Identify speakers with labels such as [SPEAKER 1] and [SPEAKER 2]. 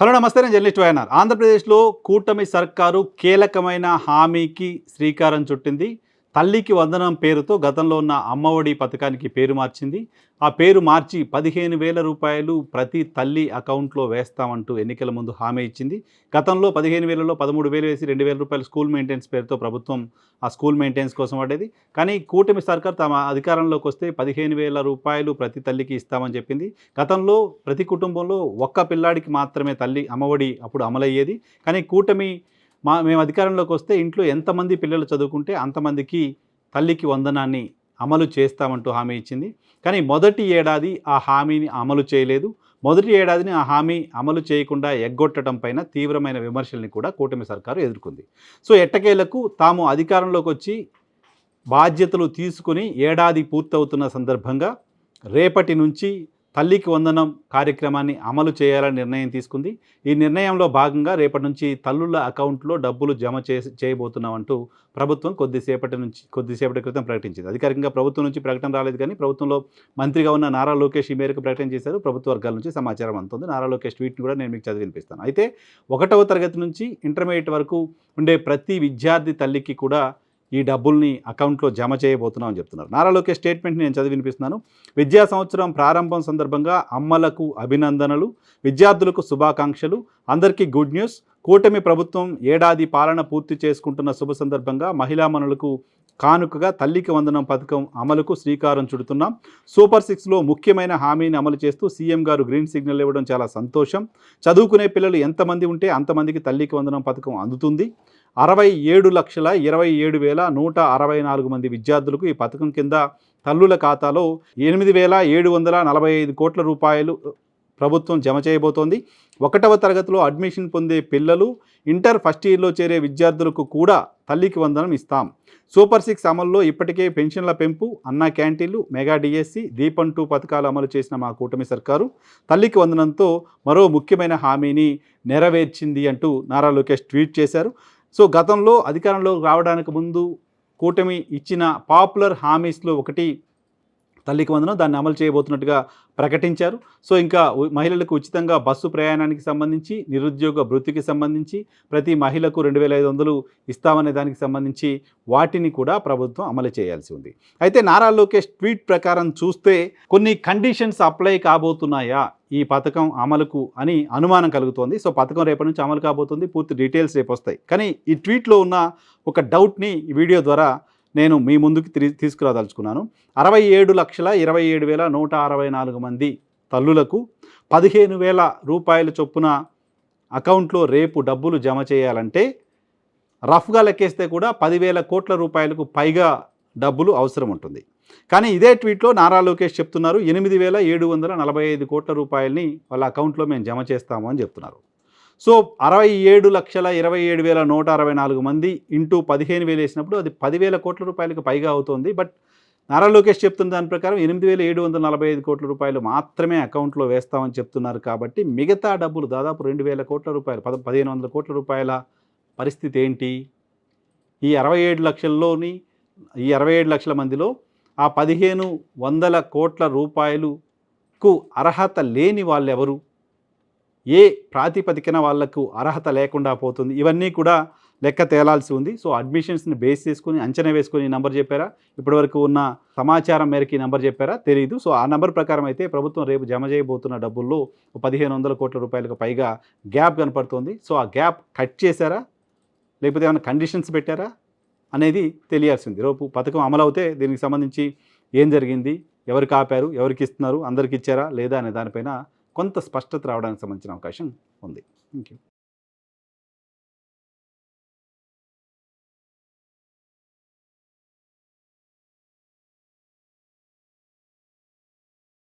[SPEAKER 1] Hello నమస్తే నేను journalist YNR. ఆంధ్రప్రదేశ్లో కూటమి సర్కారు కీలకమైన హామీకి శ్రీకారం చుట్టింది. తల్లికి వందనం పేరుతో గతంలో ఉన్న అమ్మఒడి పథకానికి పేరు మార్చింది. ఆ పేరు మార్చి పదిహేను వేల రూపాయలు ప్రతి తల్లి అకౌంట్లో వేస్తామంటూ ఎన్నికల ముందు హామీ ఇచ్చింది. గతంలో పదిహేను వేలలో పదమూడు వేలు వేసి రెండు వేల రూపాయలు స్కూల్ మెయింటెనెన్స్ పేరుతో ప్రభుత్వం ఆ స్కూల్ మెయింటెనెన్స్ కోసం పడేది కానీ కూటమి సర్కార్ తమ అధికారంలోకి వస్తే పదిహేను వేల రూపాయలు ప్రతి తల్లికి ఇస్తామని చెప్పింది. గతంలో ప్రతి కుటుంబంలో ఒక్క పిల్లాడికి మాత్రమే తల్లి అమ్మఒడి అప్పుడు అమలయ్యేది. కానీ కూటమి మా మేము అధికారంలోకి వస్తే ఇంట్లో ఎంతమంది పిల్లలు చదువుకుంటే అంతమందికి తల్లికి వందనాన్ని అమలు చేస్తామంటూ హామీ ఇచ్చింది. కానీ మొదటి ఏడాది ఆ హామీని అమలు చేయలేదు. మొదటి ఏడాదిని ఆ హామీ అమలు చేయకుండా ఎగ్గొట్టడం పైన తీవ్రమైన విమర్శల్ని కూడా కూటమి సర్కారు ఎదుర్కొంది. సో ఎట్టకేలకు తాము అధికారంలోకి వచ్చి బాధ్యతలు తీసుకుని ఏడాది పూర్తవుతున్న సందర్భంగా రేపటి నుంచి తల్లికి వందనం కార్యక్రమాన్ని అమలు చేయాలని నిర్ణయం తీసుకుంది. ఈ నిర్ణయంలో భాగంగా రేపటి నుంచి తల్లుల అకౌంట్లో డబ్బులు జమ చే చేయబోతున్నామంటూ ప్రభుత్వం కొద్దిసేపటి నుంచి కొద్దిసేపటి క్రితం ప్రకటించింది. అధికారికంగా ప్రభుత్వం నుంచి ప్రకటన రాలేదు కానీ ప్రభుత్వంలో మంత్రిగా ఉన్న నారా లోకేష్ ఈ మేరకు ప్రకటన చేశారు. ప్రభుత్వ వర్గాల నుంచి సమాచారం అందుతుంది. నారా లోకేష్ ట్వీట్ని కూడా నేను మీకు చదివి వినిపిస్తాను. అయితే ఒకటవ తరగతి నుంచి ఇంటర్మీడియట్ వరకు ఉండే ప్రతి విద్యార్థి తల్లికి కూడా ఈ డబ్బుల్ని అకౌంట్లో జమ చేయబోతున్నామని చెప్తున్నారు. నారా లోకేష్ స్టేట్మెంట్ని నేను చదివి వినిపిస్తున్నాను. విద్యా సంవత్సరం ప్రారంభం సందర్భంగా అమ్మలకు అభినందనలు విద్యార్థులకు శుభాకాంక్షలు అందరికీ గుడ్ న్యూస్. కూటమి ప్రభుత్వం ఏడాది పాలన పూర్తి చేసుకుంటున్న శుభ సందర్భంగా మహిళామణులకు కానుకగా తల్లికి వందనం పథకం అమలుకు శ్రీకారం చుడుతున్నాం. సూపర్ సిక్స్లో ముఖ్యమైన హామీని అమలు చేస్తూ సీఎం గారు గ్రీన్ సిగ్నల్ ఇవ్వడం చాలా సంతోషం. చదువుకునే పిల్లలు ఎంతమంది ఉంటే అంతమందికి తల్లికి వందనం పథకం అందుతుంది. అరవై ఏడు లక్షల ఇరవై ఏడు వేల నూట అరవై నాలుగు మంది విద్యార్థులకు ఈ పథకం కింద తల్లుల ఖాతాలో ఎనిమిది వేల ఏడు వందల నలభై ఐదు కోట్ల రూపాయలు ప్రభుత్వం జమ చేయబోతోంది. ఒకటవ తరగతిలో అడ్మిషన్ పొందే పిల్లలు ఇంటర్ ఫస్ట్ ఇయర్లో చేరే విద్యార్థులకు కూడా తల్లికి వందనం ఇస్తాం. సూపర్ సిక్స్ అమల్లో ఇప్పటికే పెన్షన్ల పెంపు అన్నా క్యాంటీన్లు మెగా డిఎస్సి దీపం టూ పథకాలు అమలు చేసిన మా కూటమి సర్కారు తల్లికి వందనంతో మరో ముఖ్యమైన హామీని నెరవేర్చింది అంటూ నారా లోకేష్ ట్వీట్ చేశారు. సో గతంలో అధికారంలో రావడానికి ముందు కూటమి ఇచ్చిన పాపులర్ హామీస్లో ఒకటి తల్లికి వందనం దాన్ని అమలు చేయబోతున్నట్టుగా ప్రకటించారు. సో ఇంకా మహిళలకు ఉచితంగా బస్సు ప్రయాణానికి సంబంధించి నిరుద్యోగ భృతికి సంబంధించి ప్రతి మహిళకు రెండు వేల ఐదు వందలు ఇస్తామనే దానికి సంబంధించి వాటిని కూడా ప్రభుత్వం అమలు చేయాల్సి ఉంది. అయితే నారా లోకేష్ ట్వీట్ ప్రకారం చూస్తే కొన్ని కండిషన్స్ అప్లై కాబోతున్నాయా ఈ పథకం అమలుకు అని అనుమానం కలుగుతోంది. సో పథకం రేపటి నుంచి అమలు కాబోతుంది పూర్తి డీటెయిల్స్ రేపు వస్తాయి కానీ ఈ ట్వీట్లో ఉన్న ఒక డౌట్ని ఈ వీడియో ద్వారా నేను మీ ముందుకు తిరి తీసుకురాదలుచుకున్నాను. అరవై ఏడు లక్షల ఇరవై ఏడు వేల నూట అరవై నాలుగు మంది తల్లులకు పదిహేను వేల రూపాయల చొప్పున అకౌంట్లో రేపు డబ్బులు జమ చేయాలంటే రఫ్గా లెక్కేస్తే కూడా పదివేల కోట్ల రూపాయలకు పైగా డబ్బులు అవసరం ఉంటుంది. కానీ ఇదే ట్వీట్లో నారా లోకేష్ చెప్తున్నారు ఎనిమిది వేల ఏడు వందల నలభై ఐదు కోట్ల రూపాయలని వాళ్ళ అకౌంట్లో మేము జమ చేస్తాము అని చెప్తున్నారు. సో అరవై ఏడు లక్షల ఇరవై ఏడు వేల నూట అరవై నాలుగు మంది ఇంటూ పదిహేను వేలు వేసినప్పుడు అది పదివేల కోట్ల రూపాయలకు పైగా అవుతుంది. బట్ నారా లోకేష్ చెప్తున్న దాని ప్రకారం ఎనిమిది వేల ఏడు వందల నలభై ఐదు కోట్ల రూపాయలు మాత్రమే అకౌంట్లో వేస్తామని చెప్తున్నారు కాబట్టి మిగతా డబ్బులు దాదాపు రెండు వేల కోట్ల రూపాయలు పద పదిహేను వందల కోట్ల రూపాయల పరిస్థితి ఏంటి? ఈ అరవై ఏడు లక్షల్లోని ఈ అరవై ఏడు లక్షల మందిలో ఆ పదిహేను వందల కోట్ల రూపాయలుకు అర్హత లేని వాళ్ళెవరు? ఏ ప్రాతిపదికన వాళ్ళకు అర్హత లేకుండా పోతుంది? ఇవన్నీ కూడా లెక్క తేలాల్సి ఉంది. సో అడ్మిషన్స్ని బేస్ చేసుకుని అంచనా వేసుకుని నెంబర్ నంబర్ చెప్పారా? ఇప్పటివరకు ఉన్న సమాచారం మేరకు ఈ నంబర్ చెప్పారా? తెలియదు సో ఆ నంబర్ ప్రకారం అయితే ప్రభుత్వం రేపు జమ చేయబోతున్న డబ్బుల్లో పదిహేను వందల కోట్ల రూపాయలకు పైగా గ్యాప్ కనపడుతోంది. సో ఆ గ్యాప్ కట్ చేశారా? లేకపోతే ఏమైనా కండిషన్స్ పెట్టారా? అనేది తెలియాల్సింది. రేపు పథకం అమలవుతే దీనికి సంబంధించి ఏం జరిగింది? ఎవరికి ఆపారు ఎవరికి ఇస్తున్నారు? అందరికి ఇచ్చారా? లేదా? అనే దానిపైన కొంత స్పష్టత రావడానికి సంబంధించిన అవకాశం ఉంది. Thank you